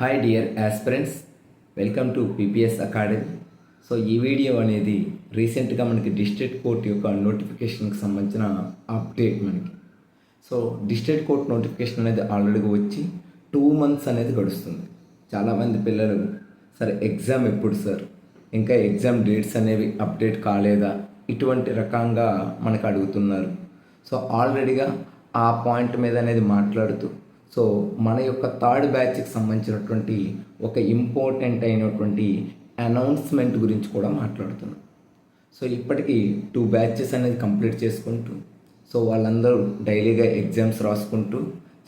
Hi dear aspirants welcome to PPS academy so ఈ video అనేది రీసెంట్గా మనకి డిస్ట్రిక్ట్ కోర్ట్ యొక్క నోటిఫికేషన్కి సంబంధించిన అప్డేట్ మనకి. సో డిస్ట్రిక్ట్ కోర్ట్ నోటిఫికేషన్ అనేది ఆల్రెడీగా వచ్చి టూ మంత్స్ అనేది గడుస్తుంది. చాలామంది పిల్లలు సరే ఎగ్జామ్ ఎప్పుడు సార్? ఇంకా ఎగ్జామ్ డేట్స్ అనేవి అప్డేట్ కాలేదా? ఇటువంటి రకంగా మనకు అడుగుతున్నారు. సో ఆల్రెడీగా ఆ పాయింట్ మీద అనేది మాట్లాడుతూ సో మన యొక్క థర్డ్ బ్యాచ్కి సంబంధించినటువంటి ఒక ఇంపార్టెంట్ అయినటువంటి అనౌన్స్మెంట్ గురించి కూడా మాట్లాడుతున్నాం. సో ఇప్పటికీ టూ బ్యాచెస్ అనేది కంప్లీట్ చేసుకుంటూ సో వాళ్ళందరూ డైలీగా ఎగ్జామ్స్ రాసుకుంటూ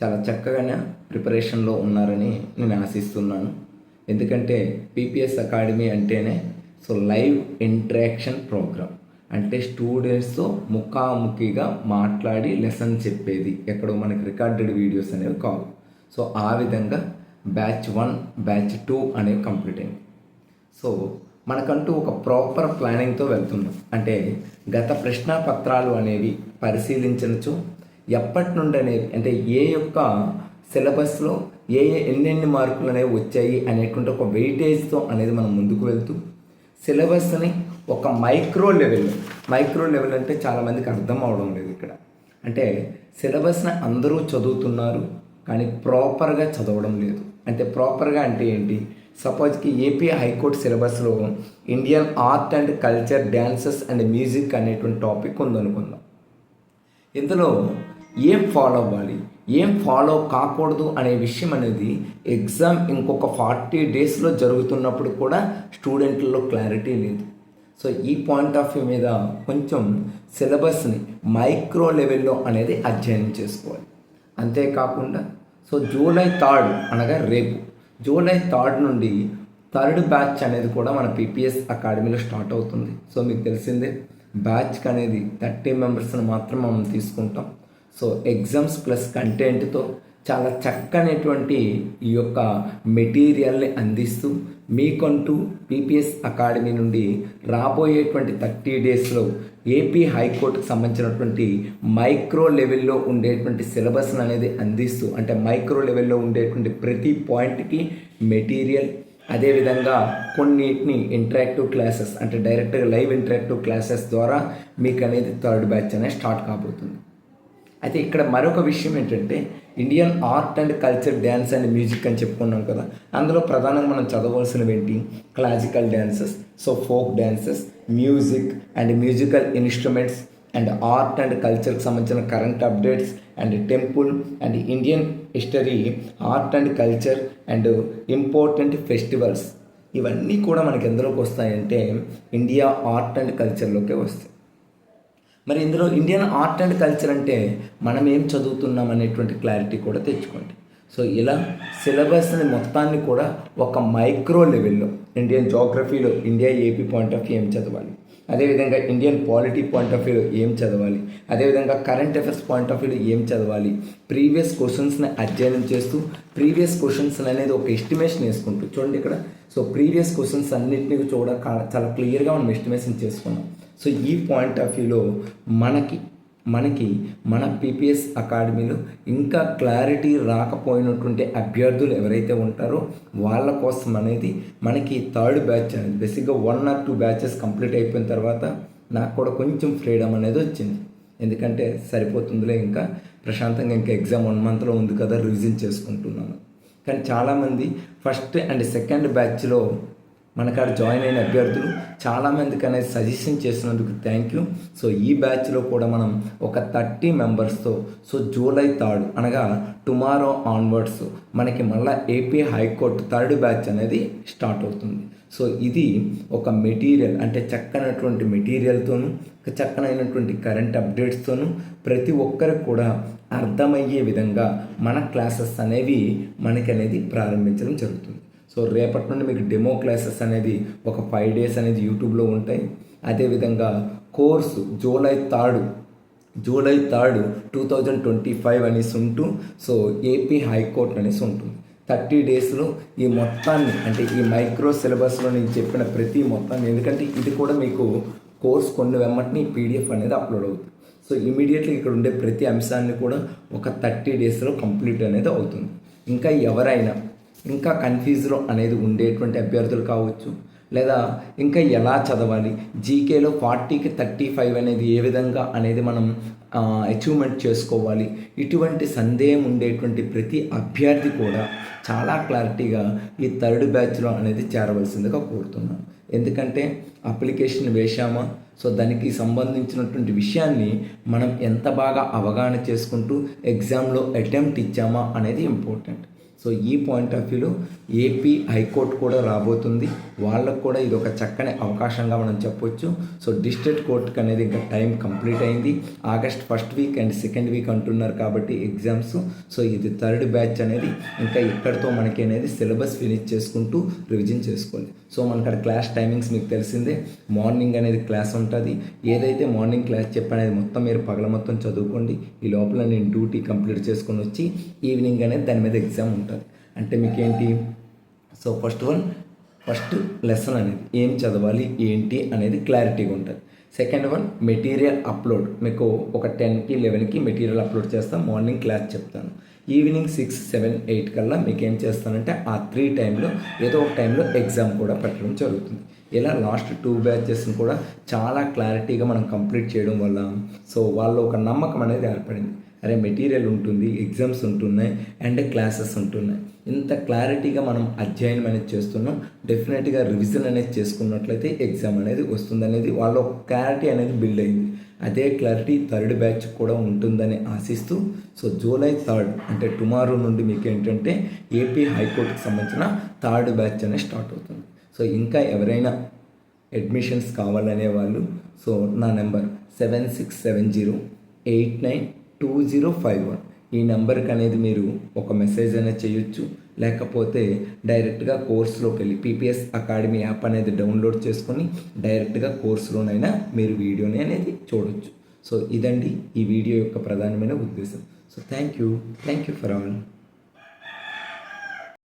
చాలా చక్కగానే ప్రిపరేషన్లో ఉన్నారని నేను ఆశిస్తున్నాను. ఎందుకంటే పీపీఎస్ అకాడమీ అంటేనే సో లైవ్ ఇంటరాక్షన్ ప్రోగ్రామ్. అంటే స్టూడెంట్స్తో ముఖాముఖిగా మాట్లాడి లెసన్ చెప్పేది. ఎక్కడో మనకి రికార్డెడ్ వీడియోస్ అనేవి కావు. సో ఆ విధంగా బ్యాచ్ వన్ బ్యాచ్ టూ అనేవి కంప్లీట్ అయింది. సో మనకంటూ ఒక ప్రాపర్ ప్లానింగ్తో వెళ్తున్నాం. అంటే గత ప్రశ్నాపత్రాలు అనేవి పరిశీలించవచ్చు. ఎప్పటి నుండి అనేవి అంటే ఏ యొక్క సిలబస్లో ఏ ఏ ఎన్నెన్ని మార్కులు అనేవి వచ్చాయి అనేటువంటి ఒక వెయిటేజ్తో అనేది మనం ముందుకు వెళ్తూ సిలబస్ని ఒక మైక్రో లెవెల్ మైక్రో లెవెల్ అంటే చాలామందికి అర్థం అవడం లేదు ఇక్కడ. అంటే సిలబస్ని అందరూ చదువుతున్నారు కానీ ప్రాపర్గా చదవడం లేదు. అంటే ప్రాపర్గా అంటే ఏంటి? సపోజ్కి ఏపీ హైకోర్టు సిలబస్లో Indian art and culture dances and music అనేటువంటి టాపిక్ ఉందనుకుందాం. ఇందులో ఏం ఫాలో అవ్వాలి? ఏం ఫాలో కాకూడదు అనే విషయం అనేది ఎగ్జామ్ ఇంకొక ఫార్టీ డేస్లో జరుగుతున్నప్పుడు కూడా స్టూడెంట్లలో క్లారిటీ లేదు. సో ఈ పాయింట్ ఆఫ్ వ్యూ మీద కొంచెం సిలబస్ని మైక్రో లెవెల్లో అనేది అధ్యయనం చేసుకోవాలి. అంతేకాకుండా సో జూలై థర్డ్ అనగా రేపు. జూలై థర్డ్ నుండి థర్డ్ బ్యాచ్ అనేది కూడా మన పీపీఎస్ అకాడమీలో స్టార్ట్ అవుతుంది. సో మీకు తెలిసిందే బ్యాచ్కి అనేది థర్టీ మెంబర్స్ని మాత్రం మనం తీసుకుంటాం. సో ఎగ్జామ్స్ ప్లస్ కంటెంట్తో చాలా చక్కనటువంటి ఈ యొక్క మెటీరియల్ని అందిస్తూ మీకంటూ పీపీఎస్ అకాడమీ నుండి రాబోయేటువంటి థర్టీ డేస్లో ఏపీ హైకోర్టుకు సంబంధించినటువంటి మైక్రో లెవెల్లో ఉండేటువంటి సిలబస్ని అనేది అందిస్తూ అంటే మైక్రో లెవెల్లో ఉండేటువంటి ప్రతి పాయింట్కి మెటీరియల్ అదేవిధంగా కొన్నిటిని ఇంటరాక్టివ్ క్లాసెస్ అంటే డైరెక్ట్గా లైవ్ ఇంటరాక్టివ్ క్లాసెస్ ద్వారా మీకు అనేది థర్డ్ బ్యాచ్ అనేది స్టార్ట్ కాబోతుంది. అయితే ఇక్కడ మరొక విషయం ఏంటంటే Indian art and culture dance and music అని చెప్పుకున్నాం కదా. అందులో ప్రధానంగా మనం చదవలసినవి ఏంటి? Classical dances so folk dances music and musical instruments and art and కల్చర్కి సంబంధించిన current updates and temple and Indian history art and culture and important festivals ఇవన్నీ కూడా మనకి ఎందులోకి వస్తాయంటే ఇండియా ఆర్ట్ అండ్ కల్చర్లోకే వస్తాయి. మరి ఇందులో ఇండియన్ ఆర్ట్ అండ్ కల్చర్ అంటే మనం ఏం చదువుతున్నాం అనేటువంటి క్లారిటీ కూడా తెచ్చుకోండి. సో ఇలా సిలబస్ని మొత్తాన్ని కూడా ఒక మైక్రో లెవెల్లో Indian జోగ్రఫీలో India AP point of view ఏం చదవాలి? అదేవిధంగా ఇండియన్ పాలిటీ పాయింట్ ఆఫ్ వ్యూలో ఏం చదవాలి? అదేవిధంగా కరెంట్ అఫైర్స్ పాయింట్ ఆఫ్ వ్యూలో ఏం చదవాలి? ప్రీవియస్ క్వశ్చన్స్ని అధ్యయనం చేస్తూ ప్రీవియస్ క్వశ్చన్స్ అనేది ఒక ఎస్టిమేషన్ వేసుకుంటూ చూడండి ఇక్కడ. సో ప్రీవియస్ క్వశ్చన్స్ అన్నింటినీ చూడ చాలా క్లియర్గా మనం ఎస్టిమేషన్ చేసుకున్నాం. సో ఈ పాయింట్ ఆఫ్ వ్యూలో మనకి మనకి మన పీపీఎస్ అకాడమీలో ఇంకా క్లారిటీ రాకపోయినటువంటి అభ్యర్థులు ఎవరైతే ఉంటారో వాళ్ళ కోసం అనేది మనకి థర్డ్ బ్యాచ్ అనేది బేసిక్గా one or two batches complete అయిపోయిన తర్వాత నాకు కూడా కొంచెం ఫ్రీడమ్ అనేది వచ్చింది. ఎందుకంటే సరిపోతుందిలే ఇంకా. ప్రశాంతంగా ఇంకా ఎగ్జామ్ వన్ మంత్లో ఉంది కదా రివిజన్ చేసుకుంటున్నాను. కానీ చాలామంది ఫస్ట్ అండ్ సెకండ్ బ్యాచ్లో మనకాడ జాయిన్ అయిన అభ్యర్థులు చాలామందికి అనేది సజెషన్ చేసినందుకు థ్యాంక్ యూ సో ఈ బ్యాచ్లో కూడా మనం ఒక థర్టీ మెంబర్స్తో సో జూలై థర్డ్ అనగా టుమారో ఆన్వర్డ్స్ మనకి మళ్ళీ AP high court third batch అనేది స్టార్ట్ అవుతుంది. సో ఇది ఒక మెటీరియల్ అంటే చక్కనటువంటి మెటీరియల్తోనూ చక్కనైనటువంటి కరెంట్ అప్డేట్స్తోనూ ప్రతి ఒక్కరికి కూడా అర్థమయ్యే విధంగా మన క్లాసెస్ అనేవి మనకి అనేది ప్రారంభించడం జరుగుతుంది. సో రేపటి నుండి మీకు డెమో క్లాసెస్ అనేది ఒక ఫైవ్ డేస్ అనేది యూట్యూబ్లో ఉంటాయి. అదేవిధంగా course July third July third two thousand twenty five అనేసి ఉంటూ సో ఏపీ హైకోర్టు అనేసి ఉంటుంది. థర్టీ డేస్లో ఈ మొత్తాన్ని అంటే ఈ మైక్రో సిలబస్లో నేను చెప్పిన ప్రతి మొత్తాన్ని ఎందుకంటే ఇది కూడా మీకు కోర్స్ కొన్ని వెమ్మటిని పీడిఎఫ్ అనేది అప్లోడ్ అవుతుంది. సో ఇమీడియట్లీ ఇక్కడ ఉండే ప్రతి అంశాన్ని కూడా ఒక థర్టీ డేస్లో కంప్లీట్ అనేది అవుతుంది. ఇంకా ఎవరైనా ఇంకా కన్ఫ్యూజ్లో అనేది ఉండేటువంటి అభ్యర్థులు కావచ్చు లేదా ఇంకా ఎలా చదవాలి జీకేలో ఫార్టీకి థర్టీ ఫైవ్ అనేది ఏ విధంగా అనేది మనం అచీవ్మెంట్ చేసుకోవాలి ఇటువంటి సందేహం ఉండేటువంటి ప్రతి అభ్యర్థి కూడా చాలా క్లారిటీగా ఈ థర్డ్ బ్యాచ్లో అనేది చేరవలసిందిగా కోరుతున్నాను. ఎందుకంటే అప్లికేషన్ వేశామా సో దానికి సంబంధించినటువంటి విషయాన్ని మనం ఎంత బాగా అవగాహన చేసుకుంటూ ఎగ్జామ్లో అటెంప్ట్ ఇచ్చామా అనేది ఇంపార్టెంట్ సో ఈ పాయింట్ ఆఫ్ వ్యూలో ఏపీ హైకోర్టు కూడా రాబోతుంది. వాళ్ళకు కూడా ఇది ఒక చక్కని అవకాశంగా మనం చెప్పొచ్చు. సో డిస్ట్రిక్ట్ కోర్టుకి అనేది ఇంకా టైం కంప్లీట్ అయింది. August first week and second week అంటున్నారు కాబట్టి ఎగ్జామ్స్ సో ఇది థర్డ్ బ్యాచ్ అనేది ఇంకా ఇక్కడితో మనకి అనేది సిలబస్ ఫినిష్ చేసుకుంటూ రివిజన్ చేసుకోండి సో మనకి అక్కడ క్లాస్ టైమింగ్స్ మీకు తెలిసిందే. మార్నింగ్ అనేది క్లాస్ ఉంటుంది. ఏదైతే మార్నింగ్ క్లాస్ చెప్పనేది మొత్తం మీరు పగల మొత్తం చదువుకోండి. ఈ లోపల నేను డ్యూటీ కంప్లీట్ చేసుకొని వచ్చి ఈవినింగ్ అనేది దాని మీద ఎగ్జామ్ ఉంటుంది. అంటే మీకేంటి? So first one first lesson అనేది ఏం చదవాలి ఏంటి అనేది క్లారిటీగా ఉంటుంది. సెకండ్ వన్ మెటీరియల్ అప్లోడ్ మీకు ఒక టెన్కి లెవెన్కి మెటీరియల్ అప్లోడ్ చేస్తాను మార్నింగ్ క్లాస్ చెప్తాను. ఈవినింగ్ సిక్స్ సెవెన్ ఎయిట్ కల్లా మీకు ఏం చేస్తానంటే ఆ త్రీ టైంలో ఏదో ఒక టైంలో ఎగ్జామ్ కూడా పెట్టడం జరుగుతుంది. ఇలా లాస్ట్ టూ బ్యాచెస్ని కూడా చాలా క్లారిటీగా మనం కంప్లీట్ చేయడం వల్ల సో వాళ్ళు ఒక నమ్మకం అనేది ఏర్పడింది. అరే మెటీరియల్ ఉంటుంది ఎగ్జామ్స్ ఉంటున్నాయి అండ్ క్లాసెస్ ఉంటున్నాయి. ఇంత క్లారిటీగా మనం అధ్యయనం అనేది చేస్తున్నాం. డెఫినెట్గా రివిజన్ అనేది చేసుకున్నట్లయితే ఎగ్జామ్ అనేది వస్తుంది అనేది వాళ్ళ క్లారిటీ అనేది బిల్డ్ అయింది. అదే క్లారిటీ థర్డ్ బ్యాచ్ కూడా ఉంటుందని ఆశిస్తూ సో జూలై థర్డ్ అంటే టుమారో నుండి మీకు ఏంటంటే ఏపీ హైకోర్టుకి సంబంధించిన థర్డ్ బ్యాచ్ అనేది స్టార్ట్ అవుతుంది. సో ఇంకా ఎవరైనా అడ్మిషన్స్ కావాలనే వాళ్ళు సో నా number seven six seven zero eight nine two zero five one ఈ నెంబర్కి అనేది మీరు ఒక మెసేజ్ అనేది చేయొచ్చు. లేకపోతే డైరెక్ట్గా కోర్సులోకి వెళ్ళి పీపీఎస్ అకాడమీ యాప్ అనేది డౌన్లోడ్ చేసుకొని డైరెక్ట్గా కోర్సులోనైనా మీరు వీడియోని అనేది చూడొచ్చు. సో ఇదండి ఈ వీడియో యొక్క ప్రధానమైన ఉద్దేశం. So thank you. Thank you for all.